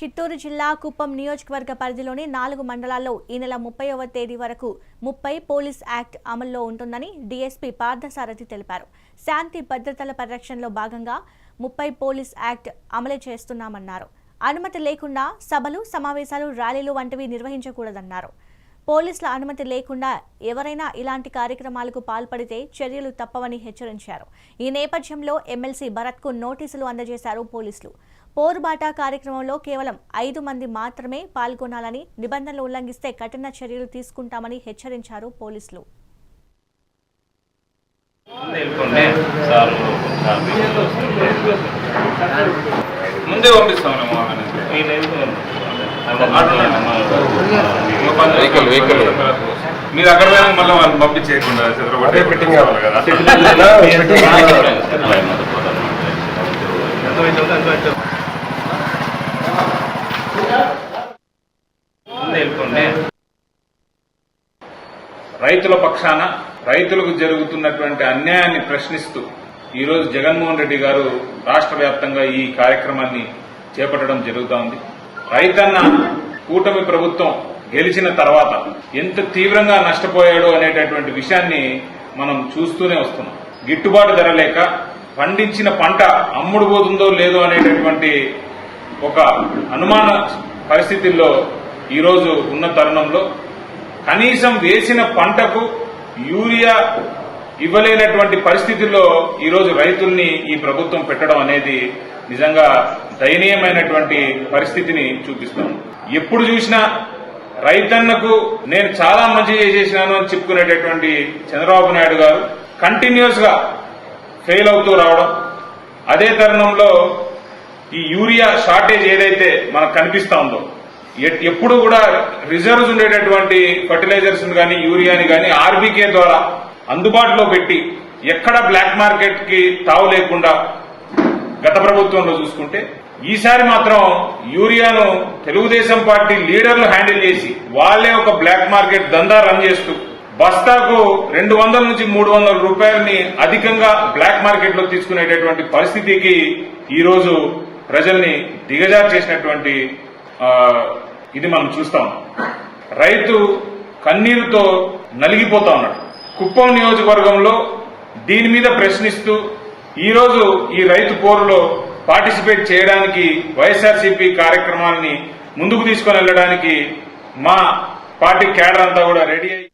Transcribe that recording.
చిత్తూరు జిల్లా కుప్పం నియోజకవర్గ పరిధిలోని నాలుగు మండలాల్లో ఈ నెల ముప్పైవ తేదీ వరకు ముప్పై పోలీస్ యాక్ట్ అమల్లో ఉంటుందని డీఎస్పీ పార్థసారథి తెలిపారు. శాంతి భద్రతల పరిరక్షణలో భాగంగా ముప్పై పోలీస్ యాక్ట్ అమలు చేస్తున్నామన్నారు. అనుమతి లేకుండా సభలు సమావేశాలు ర్యాలీలు వంటివి నిర్వహించకూడదన్నారు. పోలీసుల అనుమతి లేకుండా ఎవరైనా ఇలాంటి కార్యక్రమాలకు పాల్పడితే చర్యలు తప్పవని హెచ్చరించారు. ఈ నేపథ్యంలో ఎమ్మెల్సీ భరత్కు నోటీసులు అందజేశారు పోలీసులు. పోరుబాట కార్యక్రమంలో కేవలం ఐదు మంది మాత్రమే పాల్గొనాలని నిబంధనలు ఉల్లంఘిస్తే కఠిన చర్యలు తీసుకుంటామని హెచ్చరించారు పోలీసులు. ముందే పంపిస్తాం Vehicle, vehicle. మీరు అక్కడ పోయినా మళ్ళీ వాళ్ళు పంపించేయకుండా ఫిట్టింగ్ కావాలి కదా. రైతుల పక్షాన రైతులకు జరుగుతున్నటువంటి అన్యాయాన్ని ప్రశ్నిస్తూ ఈరోజు జగన్మోహన్ రెడ్డి గారు రాష్ట్ర వ్యాప్తంగా ఈ కార్యక్రమాన్ని చేపట్టడం జరుగుతూ ఉంది. రైతన్న కూటమి ప్రభుత్వం గెలిచిన తర్వాత ఎంత తీవ్రంగా నష్టపోయాడో అనేటటువంటి విషయాన్ని మనం చూస్తూనే వస్తున్నాం. గిట్టుబాటు ధర లేక పండించిన పంట అమ్ముడు పోతుందో లేదో అనేటటువంటి ఒక అనుమాన పరిస్థితుల్లో ఈరోజు ఉన్న తరుణంలో కనీసం వేసిన పంటకు యూరియా ఇవ్వలేనటువంటి పరిస్థితుల్లో ఈరోజు రైతుల్ని ఈ ప్రభుత్వం పెట్టడం అనేది నిజంగా దయనీయమైనటువంటి పరిస్థితిని చూపిస్తాం ఎప్పుడు చూసినా రైతన్నకు నేను చాలా మంచి చేసేసినాను అని చెప్పుకునేటటువంటి చంద్రబాబు నాయుడు గారు కంటిన్యూస్గా ఫెయిల్ అవుతూ రావడం అదే తరుణంలో ఈ యూరియా షార్టేజ్ ఏదైతే మనకు కనిపిస్తా ఉందో ఎప్పుడు కూడా రిజర్వ్స్ ఉండేటటువంటి ఫర్టిలైజర్స్ కానీ యూరియాని కానీ ఆర్బీకే ద్వారా అందుబాటులో పెట్టి ఎక్కడ బ్లాక్ మార్కెట్కి తావు లేకుండా గత ప్రభుత్వంలో చూసుకుంటే ఈసారి మాత్రం యూరియాను తెలుగుదేశం పార్టీ లీడర్లు హ్యాండిల్ చేసి వాళ్ళే ఒక బ్లాక్ మార్కెట్ దందా రన్ చేస్తూ బస్తాకు రెండు వందల నుంచి మూడు వందల రూపాయలని అధికంగా బ్లాక్ మార్కెట్లో తీసుకునేటటువంటి పరిస్థితికి ఈరోజు ప్రజల్ని దిగజారు చేసినటువంటి ఇది మనం చూస్తాం. రైతు కన్నీరుతో నలిగిపోతా ఉన్నాడు. కుప్పం నియోజకవర్గంలో దీని మీద ప్రశ్నిస్తూ ఈరోజు ఈ రైతు పోరులో పార్టిసిపేట్ చేయడానికి వైఎస్ఆర్సీపీ కార్యక్రమాన్ని ముందుకు తీసుకొని వెళ్ళడానికి మా పార్టీ కేడర్ అంతా కూడా రెడీ అయ్యి